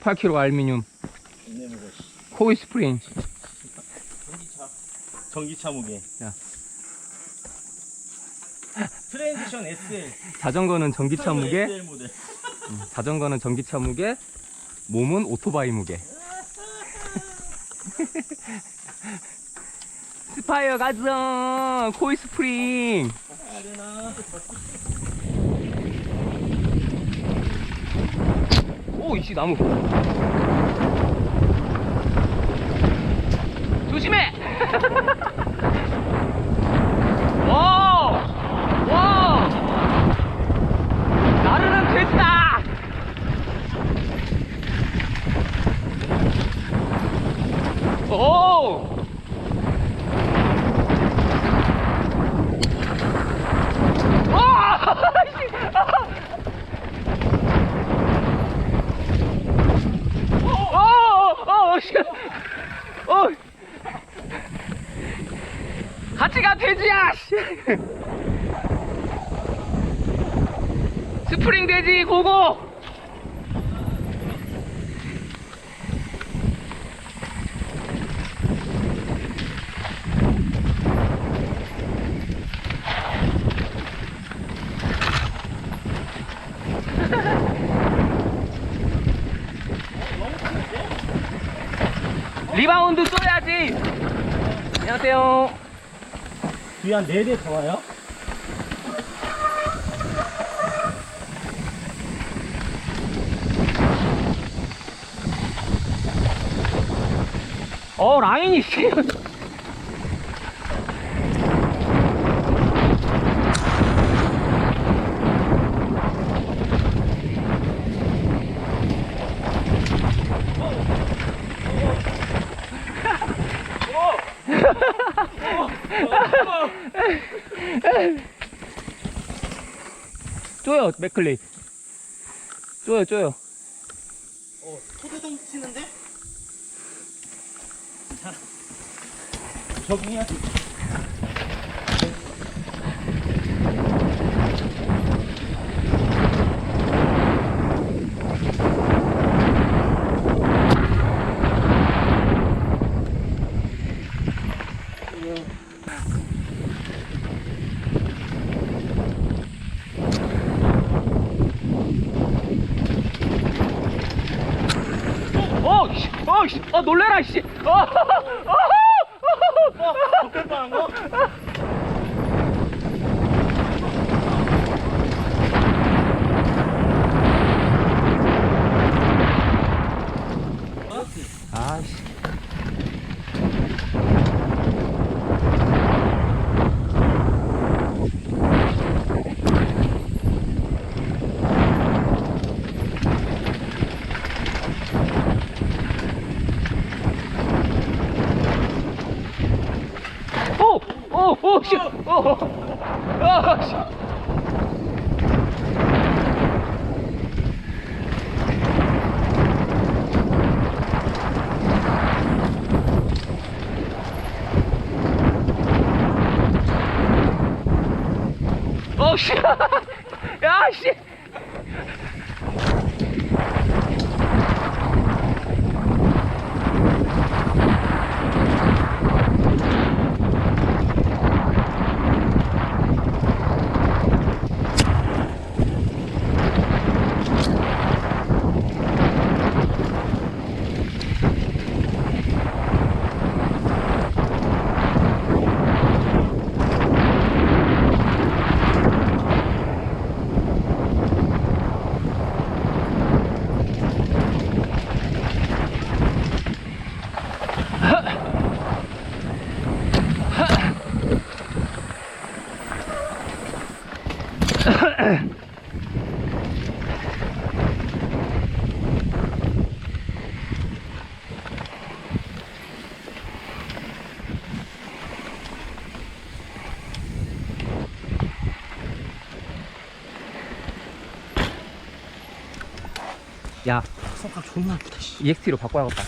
8kg 알루미늄 내 무거 씨. 코일 스프링 전기차. 전기차 무게. 야. 트랜지션 SL. 자전거는 전기차 무게 SL 모델. 자전거는 전기차 무게 몸은 오토바이 무게 스파이어 가정 코일 스프링 아레나. 오 이씨 나무. 조심해 와와 나르는 됐다 오 와! 어, 어, 어, 씨. 어. 같이 가, 돼지야, 씨. 스프링 돼지, 고고! 리바운드 쏘야지! 안녕하세요. 뒤에 한 4대 더 와요? 어, 라인이, 씨. 쪼여, 맥클리. 쪼여, 쪼여. 어, 토대동 치는데? 자. 적응해야지. 어, 씨, 어, 씨, 어, 놀래라, 씨. 어, 어? 아, 씨. 오! 오! 오! 씨! 오! 아, 씨! 어, 씨! 야, 씨! 야, 손가락 존나 아프다, 씨. EXT로 바꿔야겠다.